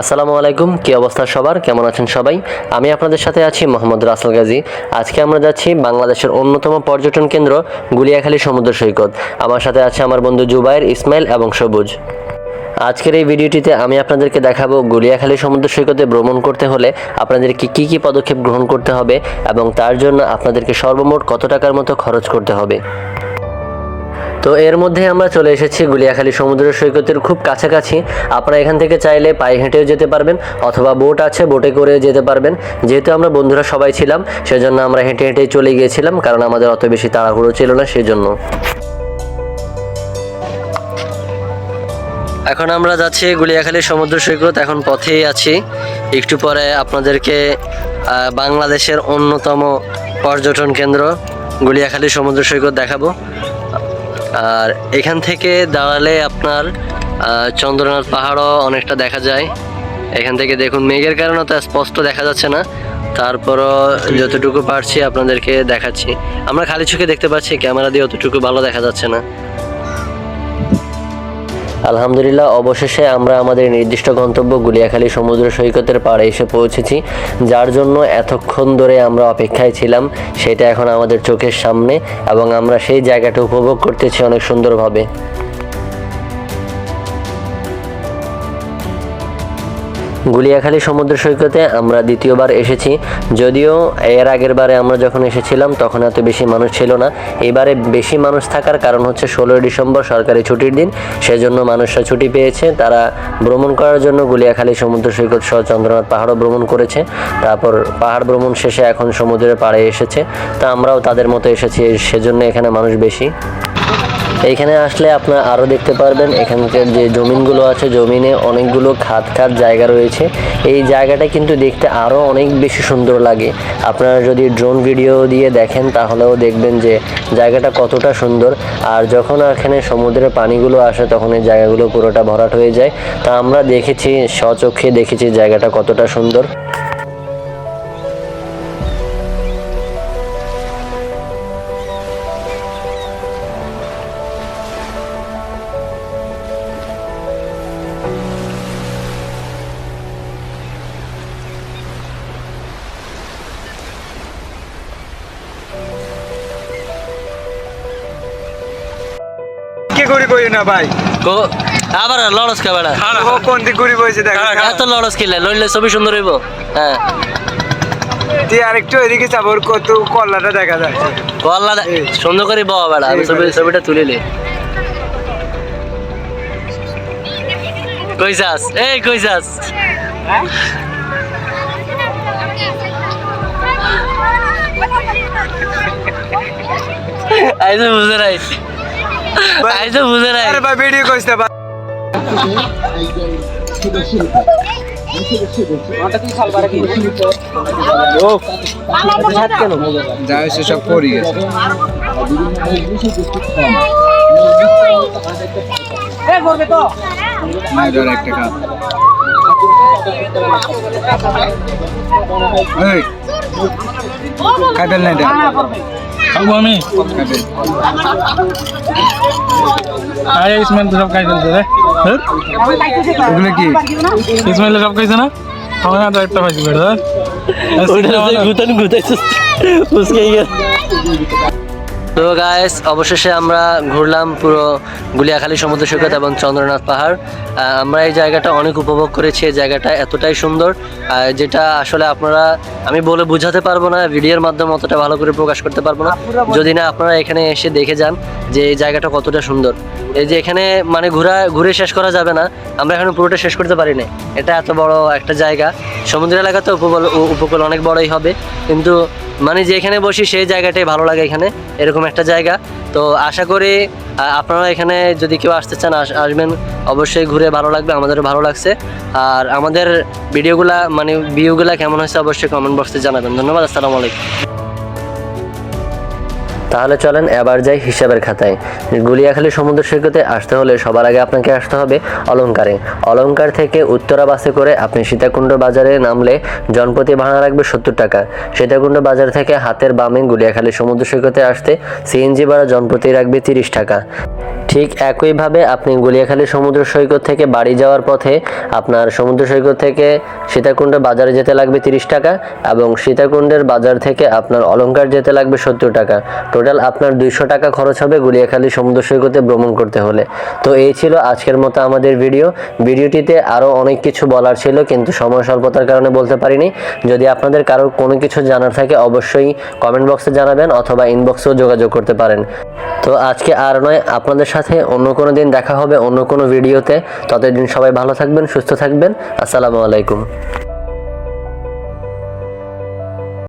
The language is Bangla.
আসসালামু আলাইকুম, কি অবস্থা সবার? কেমন আছেন সবাই? আমি আপনাদের সাথে আছি মোহাম্মদ রাসেল গাজী। আজকে আমরা যাচ্ছি বাংলাদেশের অন্যতম পর্যটন কেন্দ্র গুলিয়াখালী সমুদ্র সৈকত। আমার সাথে আছে আমার বন্ধু জুবাইর, ইসমাইল এবং সবুজ। আজকের এই ভিডিওটিতে আমি আপনাদেরকে দেখাবো গুলিয়াখালী সমুদ্র সৈকতে ভ্রমণ করতে হলে আপনাদেরকে কী কী পদক্ষেপ গ্রহণ করতে হবে এবং তার জন্য আপনাদেরকে সর্বমোট কত টাকার মতো খরচ করতে হবে। তো এর মধ্যে আমরা চলে এসেছি গুলিয়াখালী সমুদ্র সৈকতের খুব কাছাকাছি। আপনারা এখান থেকে চাইলে পায়ে হেঁটেও যেতে পারবেন, অথবা বোট আছে, বোটে করে যেতে পারবেন। যেহেতু আমরা বন্ধুরা সবাই ছিলাম, সেজন্য আমরা হেঁটে হেঁটেই চলে গিয়েছিলাম, কারণ আমাদের অত বেশি তাড়াহুড়ো ছিল না, সেজন্য। এখন আমরা যাচ্ছি গুলিয়াখালী সমুদ্র সৈকত, এখন পথেই আছি। একটু পরে আপনাদেরকে বাংলাদেশের অন্যতম পর্যটন কেন্দ্র গুলিয়াখালী সমুদ্র সৈকত দেখাবো। আর এখান থেকে দাঁড়ালে আপনার চন্দ্রনাথ পাহাড়ও অনেকটা দেখা যায়। এখান থেকে দেখুন, মেঘের কারণে তো স্পষ্ট দেখা যাচ্ছে না। তারপরও যতটুকু পারছি আপনাদেরকে দেখাচ্ছি। আমরা খালি চোখে দেখতে পাচ্ছি, ক্যামেরা দিয়ে অতটুকু ভালো দেখা যাচ্ছে না। আলহামদুলিল্লাহ, অবশেষে আমরা আমাদের নির্দিষ্ট গন্তব্য গুলিয়াখালী সমুদ্র সৈকতের পাড়ে এসে পৌঁছেছি, যার জন্য এতক্ষণ ধরে আমরা অপেক্ষায় ছিলাম, সেটা এখন আমাদের চোখের সামনে এবং আমরা সেই জায়গাটা উপভোগ করতেছি অনেক সুন্দরভাবে। গুলিয়াখালী সমুদ্র সৈকতে আমরা দ্বিতীয়বার এসেছি। যদিও এর আগের বারে আমরা যখন এসেছিলাম, তখন এত বেশি মানুষ ছিল না। এবারে বেশি মানুষ থাকার কারণ হচ্ছে ষোলোই ডিসেম্বর সরকারি ছুটির দিন। সেজন্য মানুষরা ছুটি পেয়েছে। তারা ভ্রমণ করার জন্য গুলিয়াখালী সমুদ্র সৈকত সহ চন্দ্রনাথ পাহাড়ও ভ্রমণ করেছে। তারপর পাহাড় ভ্রমণ শেষে এখন সমুদ্রের পাড়ে এসেছে। তা আমরাও তাদের মতো এসেছি, সেজন্য এখানে মানুষ বেশি। এইখানে আসলে আপনারা আরও দেখতে পারবেন, এখানকার যে জমিনগুলো আছে, জমিনে অনেকগুলো খাত খাত জায়গা রয়েছে। এই জায়গাটা কিন্তু দেখতে আরও অনেক বেশি সুন্দর লাগে। আপনারা যদি ড্রোন ভিডিও দিয়ে দেখেন, তাহলেও দেখবেন যে জায়গাটা কতটা সুন্দর। আর যখন এখানে সমুদ্রের পানিগুলো আসে, তখন এই জায়গাগুলো পুরোটা ভরাট হয়ে যায়। তা আমরা দেখেছি, স্বচক্ষে দেখেছি জায়গাটা কতটা সুন্দর। কে ঘুরি না ভাই? আবার লড়স খাবাড়া ও কোন দিক ঘুরি বইছে দেখ এত লড়স কিনলে লড়লে ছবি সুন্দর হইব। হ্যাঁ। তুই আরেকটু এদিকে যাব ওর কত কল্লাটা দেখা যাচ্ছে। বললা সুন্দর করে বাবা বেড়া আমি ছবি ছবিটা তুলিলি। কই যাস? এই কই যাস? আইসো বুঝে নাই আইসো বুঝে নাই। আরে ভাই ভিডিও কইছ ভাই। সব পড়ি গেছে। না একটা কাপ। কাটেল না আমি। আরে ইসমাইল তো সব খাই ফেলছে রে হ্যাঁ? এগুলো কি? ইসমাইল সব খাইছে না? আমার না তো একটা পাইছি বেড়া গুতান গুতাইছিস উসকে তো গাইস অবশেষে আমরা ঘুরলাম পুরো গুলিয়াখালী সমুদ্র সৈকত এবং চন্দ্রনাথ পাহাড়। আমরা এই জায়গাটা অনেক উপভোগ করেছি এই জায়গাটা এতটাই সুন্দর যেটা আসলে আপনারা আমি বলে বোঝাতে পারব না ভিডিওর মাধ্যমে অতটা ভালো করে প্রকাশ করতে পারব না। যদি না আপনারা এখানে এসে দেখে যান যে এই জায়গাটা কতটা সুন্দর। এই যে এখানে মানে ঘোরা ঘুরে শেষ করা যাবে না আমরা এখানে পুরোটা শেষ করতে পারি না এটা এত বড় একটা জায়গা। সমুদ্র এলাকাতে উপকূল উপকূল অনেক বড়ই হবে কিন্তু মানে যেখানে বসি সেই জায়গাটাই ভালো লাগে এখানে, এরকম একটা জায়গা। তো আশা করি আপনারা এখানে যদি কেউ আসতে চান, আস- আসবেন, অবশ্যই ঘুরে ভালো লাগবে, আমাদেরও ভালো লাগছে। আর আমাদের ভিডিওগুলা মানে ভিউগুলা কেমন হয়েছে, অবশ্যই কমেন্ট বক্সে জানাবেন। ধন্যবাদ, আসসালামু আলাইকুম। তাহলে চলেন এবার যাই হিসাবের খাতায়। গুলিয়াখালী সমুদ্র সৈকতে আসতে হলে সবার আগে আপনাকে আসতে হবে অলঙ্কারে। অলঙ্কার থেকে উত্তরা বাসে করে আপনি সীতাকুণ্ড বাজারে নামলে জনপতি ভাড়া রাখবে সত্তর টাকা। সীতাকুণ্ড বাজার থেকে হাতের বামে গুলিয়াখালী সমুদ্র সৈকতে আসতে সিএনজি ভাড়া জনপতি রাখবে তিরিশ টাকা। ঠিক একইভাবে আপনি গুলিয়াখালী সমুদ্র সৈকত থেকে বাড়ি যাওয়ার পথে আপনার সমুদ্র সৈকত থেকে সীতাকুণ্ড বাজারে যেতে লাগবে তিরিশ টাকা এবং সীতাকুণ্ডের বাজার থেকে আপনার অলংকার যেতে লাগবে সত্তর টাকা। টোটাল আপনার দুইশো টাকা খরচ হবে গুলিয়াখালী সমুদ্র সৈকতে ভ্রমণ করতে হলে। তো এই ছিল আজকের মতো আমাদের ভিডিও। ভিডিওটিতে আরও অনেক কিছু বলার ছিল কিন্তু সময় স্বল্পতার কারণে বলতে পারিনি। যদি আপনাদের কারোর কোনো কিছু জানার থাকে অবশ্যই কমেন্ট বক্সে জানাবেন অথবা ইনবক্সেও যোগাযোগ করতে পারেন। তো আজকে আর নয়, আপনাদের সাথে অন্য কোনো দিন দেখা হবে, অন্য কোনো ভিডিওতে। ততদিন সবাই ভালো থাকবেন, সুস্থ থাকবেন। আসসালামু আলাইকুম।